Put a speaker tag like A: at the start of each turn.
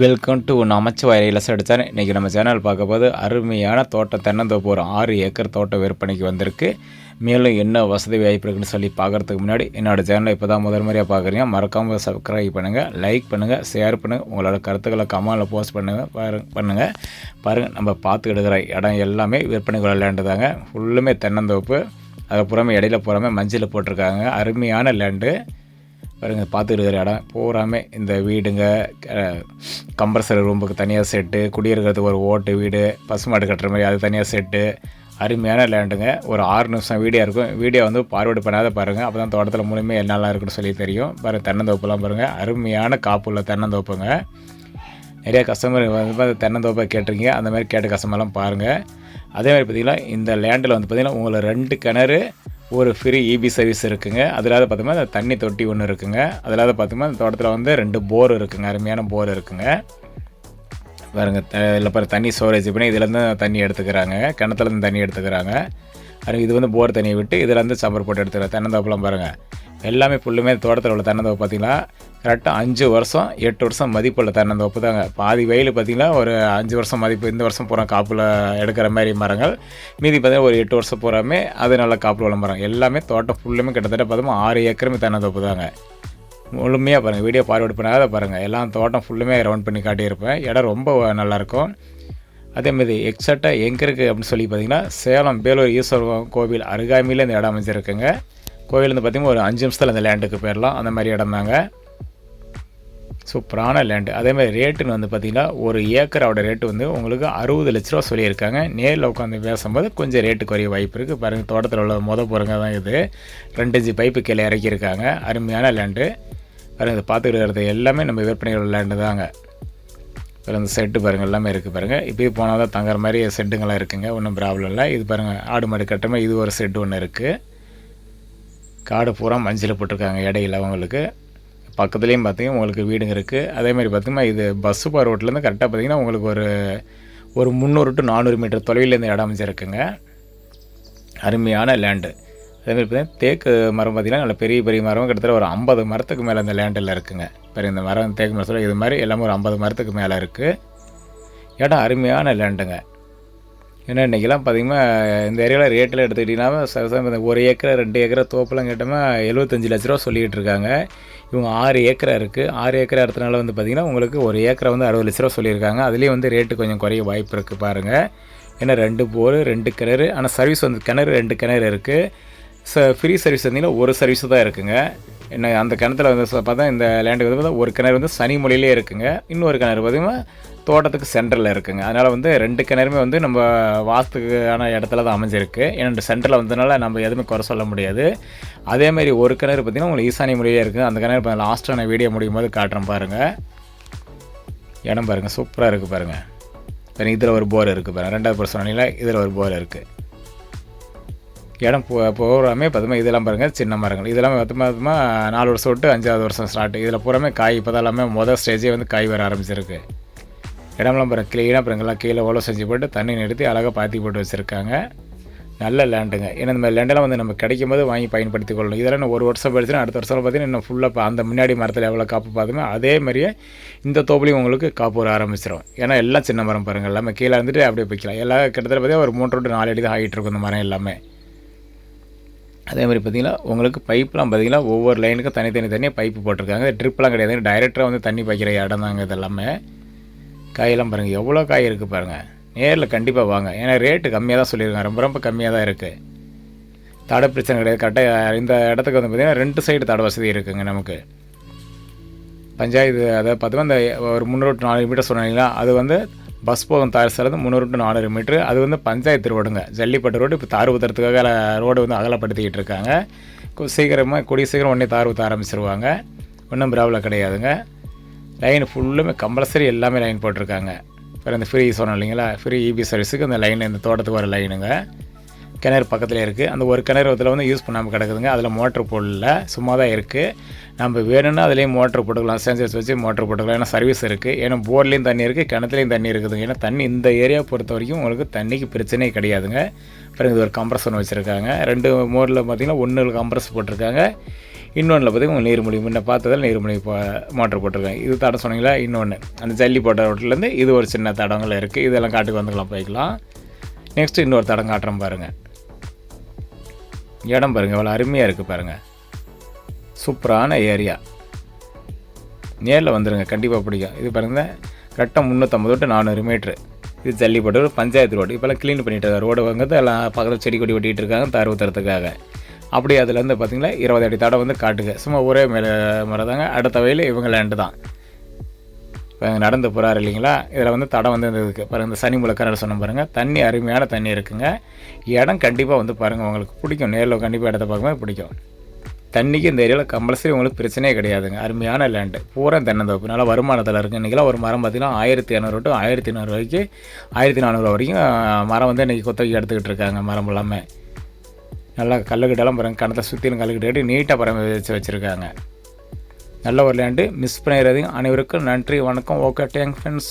A: Welcome to அமைச்ச இலச அடித்தேன் இன்றைக்கி நம்ம சேனல் பார்க்க போது அருமையான தோட்டம் தென்னந்தோப்பு. ஒரு ஆறு ஏக்கர் தோட்டம் விற்பனைக்கு வந்திருக்கு. மேலும் என்ன வசதி வாய்ப்பு இருக்குன்னு சொல்லி பார்க்குறதுக்கு முன்னாடி என்னோட சேனலை இப்போ தான் முதல் முறையாக பார்க்குறீங்க. மறக்காமல் சப்ஸ்கிரைப் பண்ணுங்கள் லைக் பண்ணுங்கள் ஷேர் பண்ணுங்கள் உங்களோட கருத்துக்களை கமெண்டில் போஸ்ட் பண்ணுங்கள் பாரு பண்ணுங்கள் பாருங்கள் நம்ம பார்த்து எடுக்கிற இடம் எல்லாமே விற்பனைக்குள்ள லேண்டு தாங்க. ஃபுல்லுமே தென்னந்தோப்பு. அது புறமே இடையில புறமே மஞ்சள் போட்டிருக்காங்க. அருமையான லேண்டு பாருங்க பார்த்துட்டு இருக்கிற இடம். பூராமே இந்த வீடுங்க கம்ப்ரஸர் ரூமுக்கு தனியாக செட்டு குடியிருக்கிறதுக்கு ஒரு ஓட்டு வீடு பசுமாடு கட்டுற மாதிரி அது தனியாக செட்டு அருமையான லேண்டுங்க ஒரு ஆறு நிமிஷம் வீடியோ இருக்கும். வீடியோ வந்து பார்வேர்டு பண்ணாத பாருங்கள் அப்போ தான் தோட்டத்தில் மூலியமே என்னெல்லாம் இருக்குன்னு சொல்லி தெரியும். பாருங்கள் தென்னந்தோப்புலாம் பாருங்கள் அருமையான காப்புள்ள தென்னந்தோப்புங்க. நிறைய கஸ்டமர் வந்து அந்த தென்னந்தோப்பை கேட்டிருக்கீங்க. அந்த மாதிரி கேட்ட கஸ்டமர்லாம் பாருங்கள் அதே மாதிரி பார்த்திங்கன்னா இந்த லேண்டில் வந்து பார்த்திங்கன்னா உங்களை ரெண்டு கிணறு ஒரு ஃப்ரீ இபி சர்வீஸ் இருக்குங்க. அதில்லாத பார்த்தோம்னா அந்த தண்ணி தொட்டி ஒன்று இருக்குங்க. அதில்லாத பார்த்தோம்னா அந்த தோட்டத்தில் வந்து ரெண்டு போர் இருக்குங்க. அருமையான போர் இருக்குங்க. பாருங்க இதில் பாரு தண்ணி ஸ்டோரேஜ் பண்ணி இதுலேருந்து தண்ணி எடுத்துக்கிறாங்க. கிணத்துலேருந்து தண்ணி எடுத்துக்கிறாங்க. அது இது வந்து போர் தண்ணியை விட்டு இதுலேருந்து சம்பர் போட்டு எடுத்துக்கிறாங்க. தென்னந்தோப்பெல்லாம் பாருங்கள் எல்லாமே ஃபுல்லுமே தோட்டத்தில் உள்ள தென்னந்தோப்பு பார்த்தீங்கன்னா கரெக்டாக அஞ்சு வருஷம் எட்டு வருஷம் மதிப்புள்ள தென்னந்தோப்பு தாங்க. பாதி வயலு பார்த்திங்கன்னா ஒரு அஞ்சு வருஷம் மதிப்பு இந்த வருஷம் பூரா காப்பில் எடுக்கிற மாதிரி மரங்கள். மீதி பார்த்திங்கன்னா ஒரு எட்டு வருஷம் பூராமே அது நல்ல காப்பில் உள்ள மரம். எல்லாமே தோட்டம் ஃபுல்லுமே கிட்டத்தட்ட பார்த்தோம்னா ஆறு ஏக்கருமே தென்னந்தோப்பு தாங்க. முழுமையாக பாருங்கள் வீடியோ பார்வேட் பண்ணாத பாருங்கள் எல்லாம் தோட்டம் ஃபுல்லுமே ரவுண்ட் பண்ணி காட்டியிருப்பேன். இடம் ரொம்ப நல்லாயிருக்கும். அதேமாதிரி எக்ஸாக்டாக எங்கே இருக்குது அப்படின்னு சொல்லி பார்த்தீங்கன்னா சேலம் பேலூர் ஈஸ்வரம் கோவில் அருகாமையில் இந்த இடம் அமைஞ்சிருக்குங்க. கோயிலேருந்து பார்த்திங்கன்னா ஒரு அஞ்சு நிமிஷத்தில் அந்த லேண்டுக்கு போயிடலாம் அந்த மாதிரி இடம் தாங்க. சூப்பரான லேண்டு அதேமாதிரி ரேட்டுன்னு வந்து பார்த்திங்கன்னா ஒரு ஏக்கரோட ரேட்டு வந்து உங்களுக்கு அறுபது லட்ச ரூபா சொல்லியிருக்காங்க. நேரில் உட்காந்து பேசும்போது கொஞ்சம் ரேட்டு குறைய வாய்ப்பு இருக்குது பாருங்கள் தோட்டத்தில் உள்ள மொதல் போகிறங்க தான் இது. ரெண்டு இன்ச்சு பைப்பு கீழே இறக்கியிருக்காங்க. அருமையான லேண்டு பாருங்கள் இதை பார்த்துக்கிட்டு இருக்கிறது எல்லாமே நம்ம விற்பனைகள் லேண்டு தாங்க. அப்புறம் இந்த செட்டு பாருங்கள் எல்லாமே இருக்குது பாருங்கள் இப்போயே போனால் தான் தங்குற மாதிரி செட்டுங்களாம் இருக்குங்க. ஒன்றும் ப்ராப்ளம் இல்லை. இது பாருங்கள் ஆடு மாடு கட்டுற இது ஒரு செட்டு ஒன்று இருக்குது காடு பூரா மஞ்சள் போட்டிருக்காங்க இடையில அவங்களுக்கு. பக்கத்துலேயும் பார்த்தீங்கன்னா உங்களுக்கு வீடுங்க இருக்குது அதேமாதிரி பார்த்தீங்கன்னா இது பஸ்ஸு போகிற ரோட்லேருந்து கரெக்டாக பார்த்தீங்கன்னா உங்களுக்கு ஒரு ஒரு முந்நூறு டு நானூறு மீட்டர் தொலைவிலேருந்து இடம் அமைஞ்சிருக்குங்க. அருமையான லேண்டு அதேமாதிரி பார்த்தீங்கன்னா தேக்கு மரம் பார்த்திங்கன்னா நல்ல பெரிய பெரிய மரம். கிட்டத்தட்ட ஒரு ஐம்பது மரத்துக்கு மேலே அந்த லேண்டில் இருக்குங்க. பெரிய இந்த மரம் தேக்கு மரத்தில் இது மாதிரி எல்லாமே ஒரு ஐம்பது மரத்துக்கு மேலே இருக்குது இடம் அருமையான லேண்டுங்க ஏன்னா இன்றைக்கெல்லாம் பார்த்திங்கன்னா இந்த ஏரியாவில் ரேட்டில் எடுத்துக்கிட்டிங்கன்னா ஒரு ஏக்கர் ரெண்டு ஏக்கரை தோப்பெல்லாம் கேட்டோம்னா எழுபத்தஞ்சு லட்ச ரூபா சொல்லிக்கிட்டு இருக்காங்க இவங்க ஆறு ஏக்கரை இருக்குது ஆறு ஏக்கரை இடத்துனால வந்து பார்த்திங்கன்னா உங்களுக்கு ஒரு ஏக்கரை வந்து அறுபது லட்ச ரூபா சொல்லியிருக்காங்க அதுலேயும் வந்து ரேட்டு கொஞ்சம் குறைய வாய்ப்பு இருக்குது பாருங்கள் ஏன்னா ரெண்டு போர் ரெண்டு கிணறு ஆனால் சர்வீஸ் வந்து கிணறு ரெண்டு கிணறு இருக்குது ச ஃப்ரீ சர்வீஸ் வந்தீங்கன்னா ஒரு சர்வீஸ் தான் இருக்குங்க என்ன அந்த கிணத்துல வந்து பார்த்தா இந்த லேண்டுக்கு வந்து பார்த்தா ஒரு கிணறு வந்து சனி மொழியிலே இருக்குங்க. இன்னொரு கிணறு பார்த்திங்கன்னா தோட்டத்துக்கு சென்டரில் இருக்குங்க. அதனால் வந்து ரெண்டு கிணறுமே வந்து நம்ம வாஸ்துக்கான இடத்துல தான் அமைஞ்சிருக்கு. ஏன்னா சென்டரில் வந்ததுனால நம்ம எதுவுமே குறை சொல்ல முடியாது. அதேமாதிரி ஒரு கிணறு பார்த்திங்கன்னா உங்களுக்கு ஈசானி மொழியே இருக்குது. அந்த கிணறு இப்போ லாஸ்ட்டான வீடியோ முடியும் போது காட்டுறேன் பாருங்கள் இடம் பாருங்கள் சூப்பராக இருக்குது பாருங்கள் சரி இதில் ஒரு போர் இருக்குது பாருங்கள் ரெண்டாவது பர்சனில் இதில் ஒரு போர் இருக்குது இடம் போ பூராமே பார்த்தோமா இதெல்லாம் பாருங்கள் சின்ன மரங்கள். இதெல்லாம் பார்த்தோமா நாலு வருஷம் விட்டு அஞ்சாவது வருஷம் ஸ்டார்ட் இதில் பூராமே காய் இப்போ தான் எல்லாமே மொதல் ஸ்டேஜே வந்து காய் வர ஆரம்பிச்சிருக்கு. இடம்லாம் பாருங்கள் க்ளீனாக பாருங்கள்லாம் கீழே ஓலை செஞ்சு போட்டு தண்ணி நிறுத்தி அழகாக பாத்தி போட்டு வச்சுருக்காங்க. நல்ல லேண்டுங்க ஏன்னா இந்த மாதிரி லேண்டெல்லாம் வந்து நம்ம கிடைக்கும் போது வாங்கி பயன்படுத்தி கொள்ளணும். இதெல்லாம் ஒரு வருஷம் போயிடுச்சுன்னா அடுத்த வருஷம் பார்த்தீங்கன்னா இன்னும் ஃபுல்லாக அந்த முன்னாடி மரத்தில் எவ்வளோ காப்பு பார்த்தோமோ அதே மாதிரியே இந்த தோப்புலையும் உங்களுக்கு காப்பு வர ஆரம்பிச்சிடும் ஏன்னா எல்லாம் சின்ன மரம் பாருங்கள் எல்லாமே கீழே இருந்துட்டு அப்படியே வைக்கலாம் எல்லாம் கிட்டத்தட்ட பார்த்தீங்கன்னா ஒரு மூன்று டு நாலு அடி தான் ஆகிட்டு இருக்கும் இந்த மரம் எல்லாமே. அதே மாதிரி பார்த்திங்கன்னா உங்களுக்கு பைப்லாம் பார்த்திங்கன்னா ஒவ்வொரு லைனுக்கும் தனித்தனி தனியாக பைப்பு போட்டிருக்காங்க. ட்ரிப்லாம் கிடையாது. டைரெக்டாக வந்து தண்ணி பாய்க்கிற இடம் தாங்க இது எல்லாமே. காயெல்லாம் பாருங்கள் எவ்வளோ காய் இருக்குது பாருங்கள் நேரில் கண்டிப்பாக வாங்க. ஏன்னா ரேட்டு கம்மியாக தான் சொல்லியிருக்காங்க. ரொம்ப ரொம்ப கம்மியாக தான் இருக்குது தடை பிரச்சனை கிடையாது. கரெக்டாக இந்த இடத்துக்கு வந்து பார்த்திங்கன்னா ரெண்டு சைடு தடை வசதி இருக்குதுங்க நமக்கு. பஞ்சாயத்து அதை பார்த்தோம்னா இந்த ஒரு முந்நூறு நாலு மீட்டர் சொன்னீங்களா அது வந்து பஸ் போகும் தார் சார் முந்நூறு டு நானூறு மீட்ரு. அது வந்து பஞ்சாயத்து ரோடுங்க. ஜல்லிப்பட்டு ரோடு இப்போ தார் ஊற்றுறதுக்காக ரோடு வந்து அகலப்படுத்திக்கிட்டு இருக்காங்க. சீக்கிரமாக கூடிய சீக்கிரம் உடனே தார் ஊற்ற ஆரம்பிச்சிருவாங்க. ஒன்றும் ப்ராப்ளம் கிடையாதுங்க. லைன் ஃபுல்லுமே கம்பல்சரி எல்லாமே லைன் போட்டிருக்காங்க. அப்புறம் இந்த ஃப்ரீ சொன்னோம் இல்லைங்களா? ஃப்ரீ இபி சர்வீஸுக்கு அந்த லைன் இந்த தோட்டத்துக்கு வர லைனுங்க. கிணறு பக்கத்தில் இருக்குது அந்த ஒரு கிணறு இதில் வந்து யூஸ் பண்ணாமல் கிடக்குதுங்க. அதில் மோட்ரு போடல. சும்மா தான் இருக்குது நம்ம வேணும்னா அதுலேயும் மோட்ரு போட்டுக்கலாம். சென்சர்ஸ் வச்சு மோட்ரு போட்டுக்கலாம். ஏன்னா சர்வீஸ் இருக்குது ஏன்னா போர்லேயும் தண்ணி இருக்குது கிணத்துலேயும் தண்ணி இருக்குதுங்க. ஏன்னா தண்ணி இந்த ஏரியா பொறுத்த வரைக்கும் உங்களுக்கு தண்ணிக்கு பிரச்சனையே கிடையாதுங்க. அப்புறம் இது ஒரு கம்ப்ரஸ் வச்சுருக்காங்க. ரெண்டு மோரில் பார்த்திங்கன்னா ஒன்று கம்ப்ரஸ் போட்டிருக்காங்க. இன்னொன்றில் பார்த்தீங்கன்னா நீர்மொழி முன்ன பார்த்ததில் நீர்மொழி மோட்டர் போட்டிருக்காங்க. இது தடம் சொன்னீங்களா? இன்னொன்று அந்த ஜல்லி போட்ட ரோட்டிலேருந்து இது ஒரு சின்ன தடங்கள் இருக்குது இதெல்லாம் காட்டுக்கு வந்துக்கலாம் போய்க்கலாம். நெக்ஸ்ட்டு இன்னொரு தடம் காட்டுறோம் பாருங்கள் இடம் பாருங்கள் எவ்வளோ அருமையாக இருக்குது பாருங்கள் சூப்பரான ஏரியா. நேரில் வந்துடுங்க கண்டிப்பாக பிடிக்கும். இது பாருங்கள் கரெக்டாக முந்நூற்றம்பது டு நானூறு மீட்ரு. இது ஜல்லிப்பட்டு ஒரு பஞ்சாயத்து ரோடு. இப்போல்லாம் க்ளீன் பண்ணிட்டு இருக்காங்க. ரோடு வாங்கிறது எல்லாம் பக்கத்தில் செடி கொடி வெட்டிகிட்டு இருக்காங்க தார் ஊற்றுறதுக்காக அதில் அதுலேருந்து பார்த்தீங்களா இருபது அடி தடை வந்து காட்டுங்க சும்மா ஒரே மேலே மரதாங்க தாங்க. அடுத்த வயலில் இவங்க லேண்டு தான். இப்போ நடந்து போகிறாரு இல்லைங்களா? இதில் வந்து தடம் வந்து இருக்குது பாருங்கள் இந்த சனி முளக்கரை சொன்ன பாருங்கள் தண்ணி அருமையான தண்ணி இருக்குங்க. இடம் கண்டிப்பாக வந்து பாருங்கள் உங்களுக்கு பிடிக்கும். நேரில் கண்டிப்பாக இடத்த பார்க்கும்போது பிடிக்கும். தண்ணிக்கு இந்த ஏரியாவில் கம்பல்சரி உங்களுக்கு பிரச்சனையே கிடையாதுங்க. அருமையான லேண்டு பூரா தென்னந்தோப்பு. நல்லா வருமானத்தில் இருக்குது இன்றைக்கெலாம் ஒரு மரம் பார்த்திங்கன்னா ஆயிரத்தி இரநூறு டு ஆயிரத்தி நானூறு வரைக்கும் ஆயிரத்தி நானூறு வரைக்கும் மரம் வந்து இன்றைக்கி கொத்தகைக்கு எடுத்துக்கிட்டு இருக்காங்க மரம் எல்லாமே. நல்லா கல்லுக்கிட்டெல்லாம் பாருங்கள் கணத்தை சுற்றிலும் கல்லுக்கிட்டு நீட்டாக நீட்டாக பராமரித்து வச்சுருக்காங்க. நல்ல ஒரு லேண்டு மிஸ் பண்ணிடுறதையும் அனைவருக்கும் நன்றி வணக்கம். Okay thank friends